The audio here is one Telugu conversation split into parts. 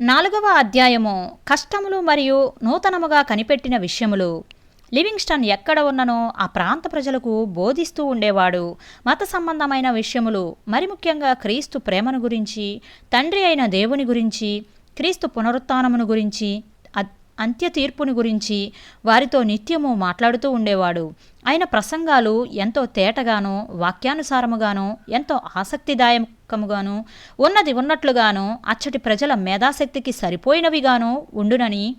నాలుగవ అధ్యాయము కష్టములు మరియు నూతనముగా కనిపెట్టిన విషయములు. లివింగ్స్టన్ ఎక్కడ ఉన్ననో ఆ ప్రాంత ప్రజలకు బోధిస్తూ ఉండేవాడు. మత సంబంధమైన విషయములు మరి ముఖ్యంగా క్రీస్తు ప్రేమను గురించి తండ్రి అయిన దేవుని గురించి క్రీస్తు పునరుత్నమును గురించి అంత్య తీర్పుని గురించి వారితో నిత్యము మాట్లాడుతూ ఉండేవాడు. ఆయన ప్రసంగాలు ఎంతో తేటగానో వాక్యానుసారముగాను ఎంతో కముగాను. ఉన్నది ఉన్నట్లుగాను అచ్చటి ప్రజల మేధాశక్తికి సరిపోయినవిగాను ఉండునని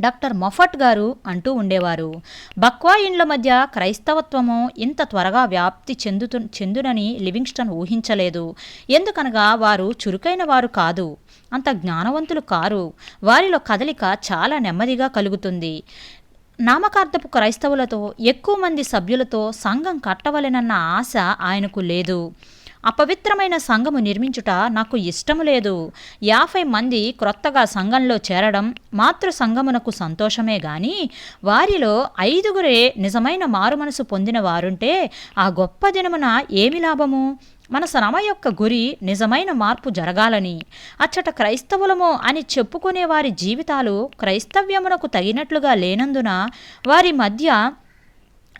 డాక్టర్ మొఫట్ గారు అంటూ ఉండేవారు. బక్వాయిన్ల మధ్య క్రైస్తవత్వము ఇంత త్వరగా వ్యాప్తి చెందుతు చెందునని లివింగ్స్టన్ ఊహించలేదు. ఎందుకనగా వారు చురుకైన వారు కాదు. అంత జ్ఞానవంతులు కారు. వారిలో కదలిక చాలా నెమ్మదిగా కలుగుతుంది. నామకార్థపు క్రైస్తవులతో ఎక్కువ మంది సభ్యులతో సంఘం కట్టవలెనన్న ఆశ ఆయనకు లేదు. అపవిత్రమైన సంఘము నిర్మించుట నాకు ఇష్టము లేదు. యాభై మంది క్రొత్తగా సంఘంలో చేరడం మాతృ సంఘమునకు సంతోషమే గాని వారిలో ఐదుగురే నిజమైన మారుమనసు పొందిన వారుంటే ఆ గొప్ప దినమున ఏమి లాభము? మన శ్రమ యొక్క గురి నిజమైన మార్పు జరగాలని. అచ్చట క్రైస్తవులము అని చెప్పుకునే వారి జీవితాలు క్రైస్తవ్యమునకు తగినట్లుగా లేనందున వారి మధ్య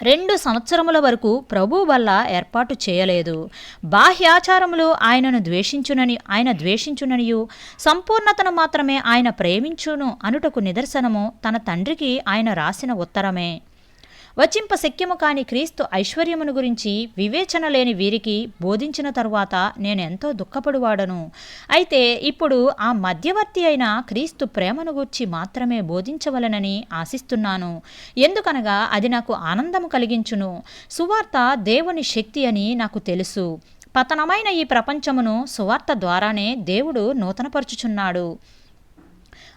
రెండు సంవత్సరముల వరకు ప్రభు వల్ల ఏర్పాటు చేయలేదు. బాహ్యాచారములు ఆయనను ద్వేషించునని ఆయన ద్వేషించుననియు సంపూర్ణతను మాత్రమే ఆయన ప్రేమించును అనుటకు నిదర్శనము తన తండ్రికి ఆయన రాసిన ఉత్తరమే. వచింప శక్యము కాని క్రీస్తు ఐశ్వర్యమును గురించి వివేచన లేని వీరికి బోధించిన తరువాత నేను ఎంతో దుఃఖపడువాడను. అయితే ఇప్పుడు ఆ మధ్యవర్తి అయిన క్రీస్తు ప్రేమను గూర్చి మాత్రమే బోధించవలనని ఆశిస్తున్నాను. ఎందుకనగా అది నాకు ఆనందము కలిగించును. సువార్త దేవుని శక్తి అని నాకు తెలుసు. పతనమైన ఈ ప్రపంచమును సువార్త ద్వారానే దేవుడు నూతనపరుచుచున్నాడు.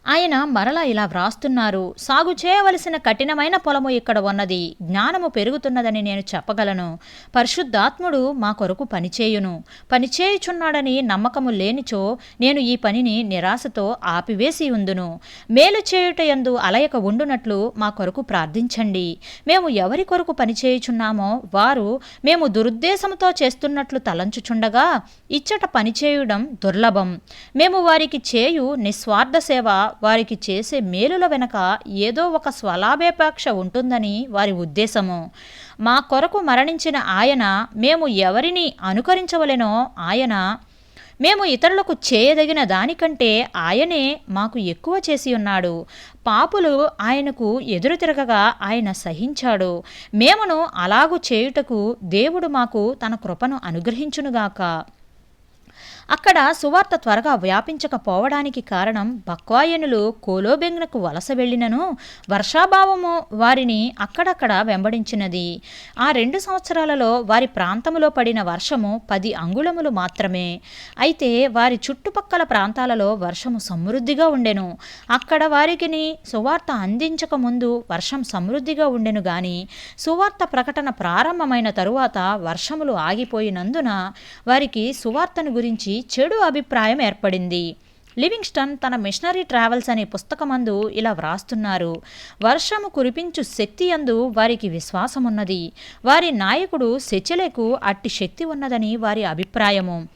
ఆయన మరలా ఇలా వ్రాస్తున్నారు సాగు చేయవలసిన కఠినమైన పొలము ఇక్కడ ఉన్నది జ్ఞానము పెరుగుతున్నదని నేను చెప్పగలను. పరిశుద్ధాత్ముడు మా కొరకు పనిచేయును. పనిచేయుచున్నాడని నమ్మకము లేనిచో నేను ఈ పనిని నిరాశతో ఆపివేసి ఉందును. మేలు చేయుట ఎందు అలయక ఉండునట్లు మా కొరకు ప్రార్థించండి. మేము ఎవరి కొరకు పనిచేయుచున్నామో వారు మేము దురుద్దేశంతో చేస్తున్నట్లు తలంచుచుండగా ఇచ్చట పనిచేయడం దుర్లభం. మేము వారికి చేయు నిస్వార్థ సేవ వారికి చేసే మేలుల వెనక ఏదో ఒక స్వలాభేపాక్ష ఉంటుందని వారి ఉద్దేశము. మా కొరకు మరణించిన ఆయన మేము ఎవరిని అనుకరించవలెనో ఆయన మేము ఇతరులకు చేయదగిన దానికంటే ఆయనే మాకు ఎక్కువ చేసి ఉన్నాడు. పాపులు ఆయనకు ఎదురు తిరగగా ఆయన సహించాడు. మేమును అలాగు చేయుటకు దేవుడు మాకు తన కృపను అనుగ్రహించునుగాక. అక్కడ సువార్త త్వరగా వ్యాపించకపోవడానికి కారణం బక్వాయనులు కోలోబెంగ్నకు వలస వెళ్ళినను వర్షాభావము వారిని అక్కడక్కడ వెంబడించినది. ఆ రెండు సంవత్సరాలలో వారి ప్రాంతములో పడిన వర్షము పది అంగుళములు మాత్రమే. అయితే వారి చుట్టుపక్కల ప్రాంతాలలో వర్షము సమృద్ధిగా ఉండెను. అక్కడ వారికి సువార్త అందించక ముందు వర్షం సమృద్ధిగా ఉండెను గాని సువార్త ప్రకటన ప్రారంభమైన తరువాత వర్షములు ఆగిపోయినందున వారికి సువార్తను గురించి చెడు అభిప్రాయం ఏర్పడింది. లివింగ్స్టన్ తన మిషనరీ ట్రావెల్స్ అనే పుస్తకమందు ఇలా వ్రాస్తున్నారు. వర్షము కురిపించు శక్తి యందు వారికి విశ్వాసమున్నది. వారి నాయకుడు సెచెలకు అట్టి శక్తి ఉన్నదని వారి అభిప్రాయము.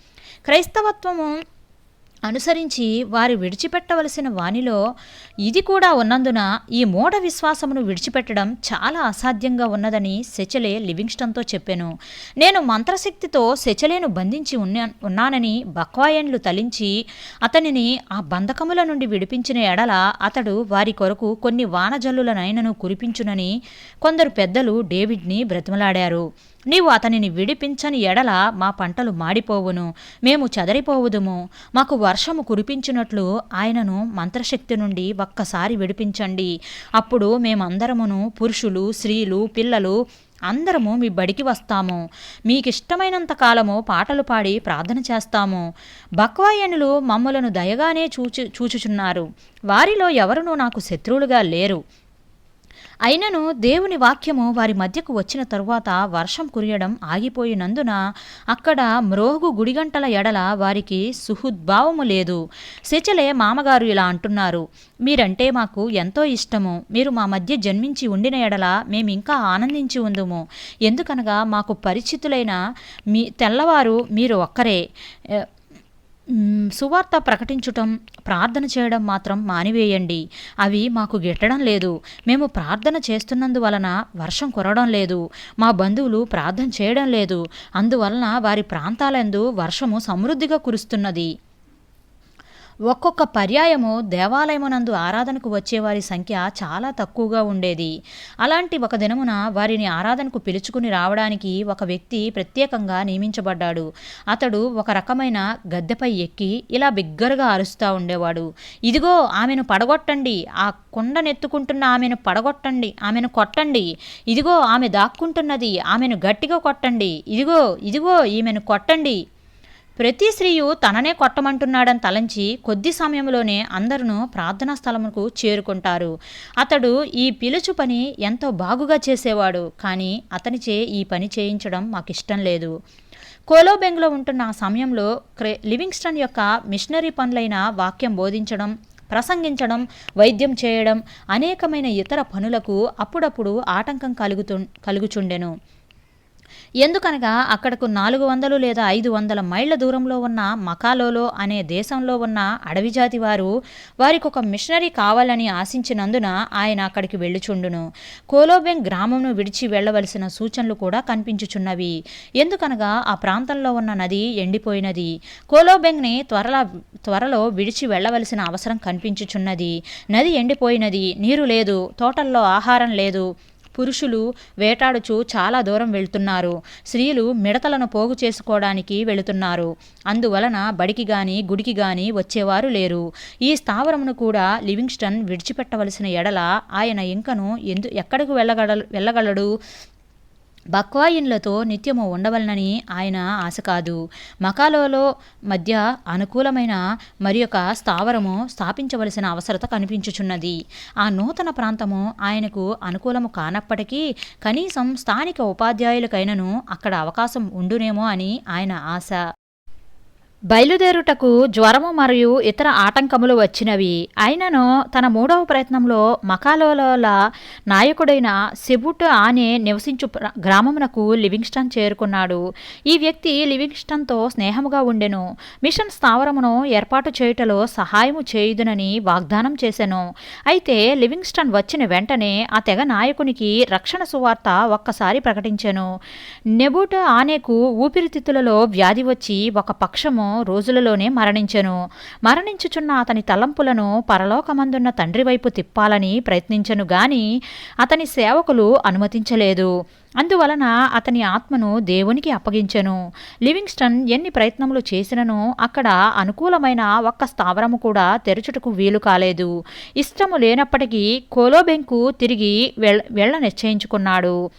క్రైస్తవత్వము అనుసరించి వారు విడిచిపెట్టవలసిన వానిలో ఇది కూడా ఉన్నందున ఈ మూఢ విశ్వాసమును విడిచిపెట్టడం చాలా అసాధ్యంగా ఉన్నదని సెచలే లివింగ్స్టన్తో చెప్పాను. నేను మంత్రశక్తితో సెచలేను బంధించి ఉన్నా ఉన్నానని బక్వాయన్లు తలించి అతనిని ఆ బంధకముల నుండి విడిపించిన ఎడల అతడు వారి కొరకు కొన్ని వానజల్లులనైనను కురిపించునని కొందరు పెద్దలు డేవిడ్ని బ్రతిమలాడారు. నీవు అతనిని విడిపించని ఎడల మా పంటలు మాడిపోవును మేము చెదరిపోవుదుము. మాకు వర్షము కురిపించినట్లు ఆయనను మంత్రశక్తి నుండి ఒక్కసారి విడిపించండి. అప్పుడు మేమందరమును పురుషులు స్త్రీలు పిల్లలు అందరము మీ బడికి వస్తాము. మీకిష్టమైనంత కాలము పాటలు పాడి ప్రార్థన చేస్తాము. బక్వాయనులు మమ్మలను దయగానే చూచు చూచుచున్నారు. వారిలో ఎవరునూ నాకు శత్రువులుగా లేరు. అయినను దేవుని వాక్యము వారి మధ్యకు వచ్చిన తరువాత వర్షం కురియడం ఆగిపోయినందున అక్కడ మ్రోగు గుడిగంటల ఎడల వారికి సుహుద్భావము లేదు. శచలే మామగారు ఇలా అంటున్నారు మీరంటే మాకు ఎంతో ఇష్టము. మీరు మా మధ్య జన్మించి ఉండిన ఎడల మేమింకా ఆనందించి ఉందుము. ఎందుకనగా మాకు పరిచితులైన మీ తెల్లవారు మీరు ఒక్కరే. సువార్త ప్రకటించటం ప్రార్థన చేయడం మాత్రం మానివేయండి. అవి మాకు గిట్టడం లేదు. మేము ప్రార్థన చేస్తున్నందువలన వర్షం కురవడం లేదు. మా బంధువులు ప్రార్థన చేయడం లేదు. అందువలన వారి ప్రాంతాలందు వర్షము సమృద్ధిగా కురుస్తున్నది. ఒక్కొక్క పర్యాయము దేవాలయమునందు ఆరాధనకు వచ్చేవారి సంఖ్య చాలా తక్కువగా ఉండేది. అలాంటి ఒక దినమున వారిని ఆరాధనకు పిలుచుకుని రావడానికి ఒక వ్యక్తి ప్రత్యేకంగా నియమించబడ్డాడు. అతడు ఒక రకమైన గద్దెపై ఎక్కి ఇలా బిగ్గరగా అరుస్తూ ఉండేవాడు. ఇదిగో ఆమెను పడగొట్టండి. ఆ కుండనెత్తుకుంటున్న ఆమెను పడగొట్టండి. ఆమెను కొట్టండి. ఇదిగో ఆమె దాక్కుంటున్నది. ఆమెను గట్టిగా కొట్టండి. ఇదిగో ఇదిగో ఈమెను కొట్టండి. ప్రతి స్త్రీయు తననే కొట్టమంటున్నాడని తలంచి కొద్ది సమయంలోనే అందరూ ప్రార్థనా స్థలముకు చేరుకుంటారు. అతడు ఈ పిలుచు పని ఎంతో బాగుగా చేసేవాడు కానీ అతనిచే ఈ పని చేయించడం మాకు ఇష్టం లేదు కోలోబెంగ్లో ఉంటున్న ఆ సమయంలో క్రే లివింగ్స్టన్ యొక్క మిషనరీ పనులైన వాక్యం బోధించడం ప్రసంగించడం వైద్యం చేయడం అనేకమైన ఇతర పనులకు అప్పుడప్పుడు ఆటంకం కలుగుతు కలుగుచుండెను. ఎందుకనగా అక్కడకు నాలుగు వందలు లేదా ఐదు వందల మైళ్ళ దూరంలో ఉన్న మకాలోలో అనే దేశంలో ఉన్న అడవి జాతి వారు వారికి ఒక మిషనరీ కావాలని ఆశించినందున ఆయన అక్కడికి వెళ్ళుచుండును. కోలోబెంగ్ గ్రామంను విడిచి వెళ్ళవలసిన సూచనలు కూడా కనిపించుచున్నవి. ఎందుకనగా ఆ ప్రాంతంలో ఉన్న నది ఎండిపోయినది. కోలోబెంగ్ని త్వరలా త్వరలో విడిచి వెళ్ళవలసిన అవసరం కనిపించుచున్నది. నది ఎండిపోయినది. నీరు లేదు. తోటల్లో ఆహారం లేదు. పురుషులు వేటాడుచు చాలా దూరం వెళ్తున్నారు. స్త్రీలు మిడతలను పోగు చేసుకోవడానికి వెళుతున్నారు. అందువలన బడికి గాని గుడికి గాని వచ్చేవారు లేరు. ఈ స్థావరమును కూడా లివింగ్స్టన్ విడిచిపెట్టవలసిన ఎడల ఆయన ఇంకను ఎందు ఎక్కడకు వెళ్ళగల వెళ్ళగలడు? బక్వాయిన్లతో నిత్యము ఉండవలనని ఆయన ఆశ కాదు. మకాలోలో మధ్య అనుకూలమైన మరి యొక్క స్థావరము స్థాపించవలసిన అవసరత కనిపించుచున్నది. ఆ నూతన ప్రాంతము ఆయనకు అనుకూలము కానప్పటికీ కనీసం స్థానిక ఉపాధ్యాయులకైనను అక్కడ అవకాశం ఉండునేమో అని ఆయన ఆశ. బయలుదేరుటకు జ్వరము మరియు ఇతర ఆటంకములు వచ్చినవి. అయినను తన మూడవ ప్రయత్నంలో మకాలోల నాయకుడైన సెబుట్ ఆనే నివసించు గ్రామమునకు లివింగ్స్టన్ చేరుకున్నాడు. ఈ వ్యక్తి లివింగ్స్టన్తో స్నేహముగా ఉండెను. మిషన్ స్థావరమును ఏర్పాటు చేయుటలో సహాయము చేయుదునని వాగ్దానం చేశాను అయితే లివింగ్స్టన్ వచ్చిన వెంటనే ఆ తెగ నాయకునికి రక్షణ సువార్త ఒక్కసారి ప్రకటించాను. నెబుట్ ఆనేకు ఊపిరితిత్తులలో వ్యాధి వచ్చి ఒక పక్షము రోజులలోనే మరణించెను. మరణించుచున్న అతని తలంపులను పరలోకమందున్న తండ్రి వైపు తిప్పాలని ప్రయత్నించెను గాని అతని సేవకులు అనుమతించలేదు. అందువలన అతని ఆత్మను దేవునికి అప్పగించెను. లివింగ్స్టన్ ఎన్ని ప్రయత్నములు చేసినను అక్కడ అనుకూలమైన ఒక్క స్థావరము కూడా తెరచుటకు వీలు కాలేదు. ఇష్టము లేనప్పటికీ కోలోబెంకు తిరిగి వెళ్ వెళ్ళ నిశ్చయించుకున్నాడు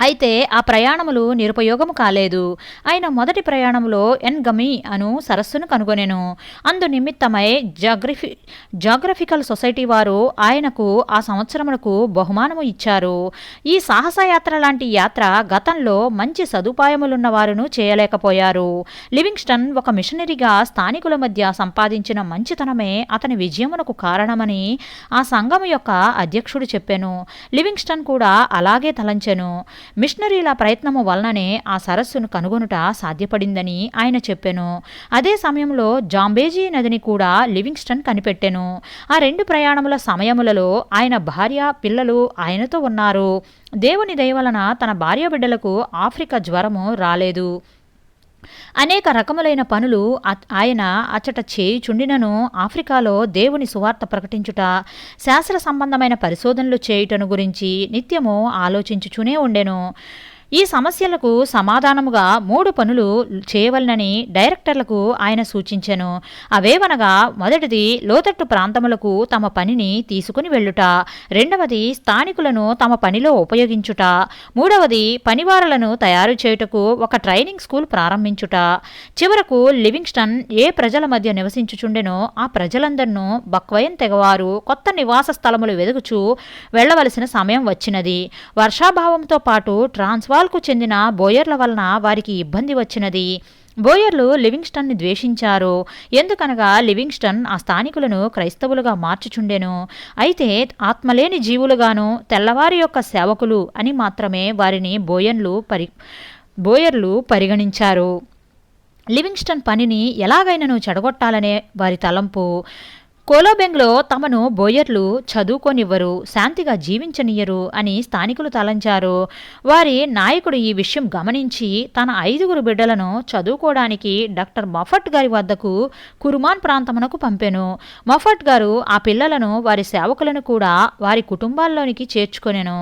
అయితే ఆ ప్రయాణములు నిరుపయోగము కాలేదు. ఆయన మొదటి ప్రయాణంలో ఎన్ గమి అను సరస్సును కనుగొనెను. అందు నిమిత్తమై జాగ్రఫి జాగ్రఫికల్ సొసైటీ వారు ఆయనకు ఆ సంవత్సరములకు బహుమానము ఇచ్చారు. ఈ సాహసయాత్ర లాంటి యాత్ర గతంలో మంచి సదుపాయములున్న వారును చేయలేకపోయారు. లివింగ్స్టన్ ఒక మిషనరీగా స్థానికుల మధ్య సంపాదించిన మంచితనమే అతని విజయమునకు కారణమని ఆ సంఘము యొక్క అధ్యక్షుడు చెప్పాను. లివింగ్స్టన్ కూడా అలాగే తలంచెను. మిషనరీల ప్రయత్నము వలననే ఆ సరస్సును కనుగొనుట సాధ్యపడిందని ఆయన చెప్పాను. అదే సమయంలో జాంబేజీ నదిని కూడా లివింగ్స్టన్ కనిపెట్టాను. ఆ రెండు ప్రయాణముల సమయములలో ఆయన భార్య పిల్లలు ఆయనతో ఉన్నారు. దేవుని దయవలన తన భార్య బిడ్డలకు ఆఫ్రికా జ్వరము రాలేదు. అనేక రకములైన పనులు అ- ఆయన అచ్చట చేయుచుండినను ఆఫ్రికాలో దేవుని సువార్త ప్రకటించుట శాస్త్ర సంబంధమైన పరిశోధనలు చేయుటను గురించి నిత్యము ఆలోచించుచునే ఉండెను. ఈ సమస్యలకు సమాధానముగా మూడు పనులు చేయవలనని డైరెక్టర్లకు ఆయన సూచించెను. అవేవనగా మొదటిది లోతట్టు ప్రాంతములకు తమ పనిని తీసుకుని వెళ్ళుట. రెండవది స్థానికులను తమ పనిలో ఉపయోగించుట. మూడవది పనివారలను తయారు చేయుటకు ఒక ట్రైనింగ్ స్కూల్ ప్రారంభించుట. చివరకు లివింగ్స్టన్ ఏ ప్రజల మధ్య నివసించుచుండెనో ఆ ప్రజలందరినూ బక్వయం తెగవారు. కొత్త నివాస స్థలములు వెదుగుచూ వెళ్ళవలసిన సమయం వచ్చినది. వర్షాభావంతో పాటు ట్రాన్స్వాల్కు చెందిన బోయర్ల వలన వారికి ఇబ్బంది వచ్చినది. బోయర్లు లివింగ్స్టన్ని ద్వేషించారు. ఎందుకనగా లివింగ్స్టన్ ఆ స్థానికులను క్రైస్తవులుగా మార్చుచుండెను. అయితే ఆత్మలేని జీవులుగాను తెల్లవారి యొక్క సేవకులు అని మాత్రమే వారిని బోయన్లు పరి బోయర్లు పరిగణించారు. లివింగ్స్టన్ పనిని ఎలాగైనను చెడగొట్టాలనే వారి తలంపు. కోలోబెంగ్లో తమను బోయర్లు చదువుకోనివ్వరు శాంతిగా జీవించనియ్యరు అని స్థానికులు తలంచారు. వారి నాయకుడు ఈ విషయం గమనించి తన ఐదుగురు బిడ్డలను చదువుకోవడానికి డాక్టర్ మఫట్ గారి వద్దకు కురుమాన్ ప్రాంతమునకు పంపెను. మఫట్ గారు ఆ పిల్లలను వారి సేవకులను కూడా వారి కుటుంబాల్లోనికి చేర్చుకొనెను.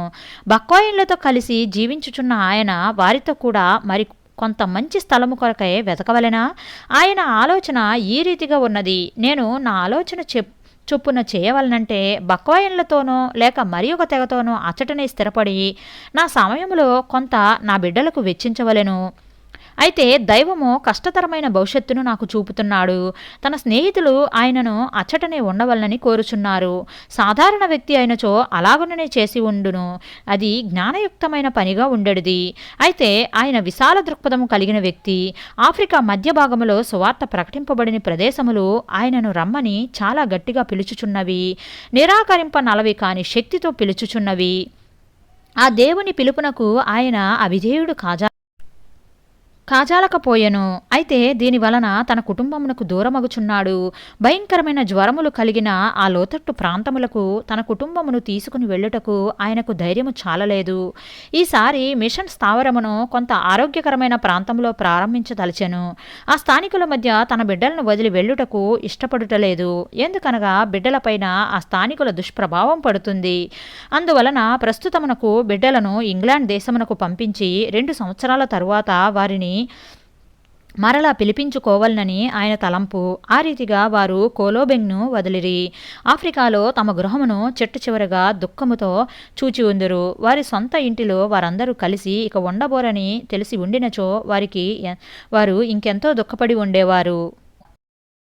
బక్వాయిన్లతో కలిసి జీవించుచున్న ఆయన వారితో కూడా మరి కొంత మంచి స్థలము కొరకై వెతకవలెనా? ఆయన ఆలోచన ఈ రీతిగా ఉన్నది. నేను నా ఆలోచన చెప్ చొప్పున చేయవలనంటే బక్వాయిన్లతోనో లేక మరి ఒక తెగతోనో అచ్చటనే స్థిరపడి నా సమయంలో కొంత నా బిడ్డలకు వెచ్చించవలెను. అయితే దైవము కష్టతరమైన భవిష్యత్తును నాకు చూపుతున్నాడు. తన స్నేహితులు ఆయనను అచ్చటనే ఉండవలనని కోరుచున్నారు. సాధారణ వ్యక్తి అయినచో అలాగుననే చేసి ఉండును. అది జ్ఞానయుక్తమైన పనిగా ఉండేది అయితే ఆయన విశాల దృక్పథము కలిగిన వ్యక్తి ఆఫ్రికా మధ్య భాగములో సువార్త ప్రకటింపబడిన ప్రదేశములు ఆయనను రమ్మని చాలా గట్టిగా పిలుచుచున్నవి. నిరాకరింప నలవి కాని శక్తితో పిలుచుచున్నవి. ఆ దేవుని పిలుపునకు ఆయన అవిధేయుడు కాజా కాజాలకపోయెను. అయితే దీని వలన తన కుటుంబమునకు దూరమగుచున్నాడు. భయంకరమైన జ్వరములు కలిగిన ఆ లోతట్టు ప్రాంతములకు తన కుటుంబమును తీసుకుని వెళ్ళుటకు ఆయనకు ధైర్యము చాలలేదు. ఈసారి మిషన్ స్థావరమును కొంత ఆరోగ్యకరమైన ప్రాంతంలో ప్రారంభించదలిచెను. ఆ స్థానికుల మధ్య తన బిడ్డలను వదిలి వెళ్ళుటకు ఇష్టపడుటలేదు. ఎందుకనగా బిడ్డలపైన ఆ స్థానికుల దుష్ప్రభావం పడుతుంది. అందువలన ప్రస్తుతమునకు బిడ్డలను ఇంగ్లాండ్ దేశమునకు పంపించి రెండు సంవత్సరాల తరువాత వారిని మరలా పిలిపించుకోవాలనని ఆయన తలంపు. ఆ రీతిగా వారు కోలోబెంగ్ను వదిలిరి. ఆఫ్రికాలో తమ గృహమును చెట్టు చివరగా దుఃఖముతో చూచి ఉందరు. వారి సొంత ఇంటిలో వారందరూ కలిసి ఇక ఉండబోరని తెలిసి ఉండినచో వారికి వారు ఇంకెంతో దుఃఖపడి ఉండేవారు.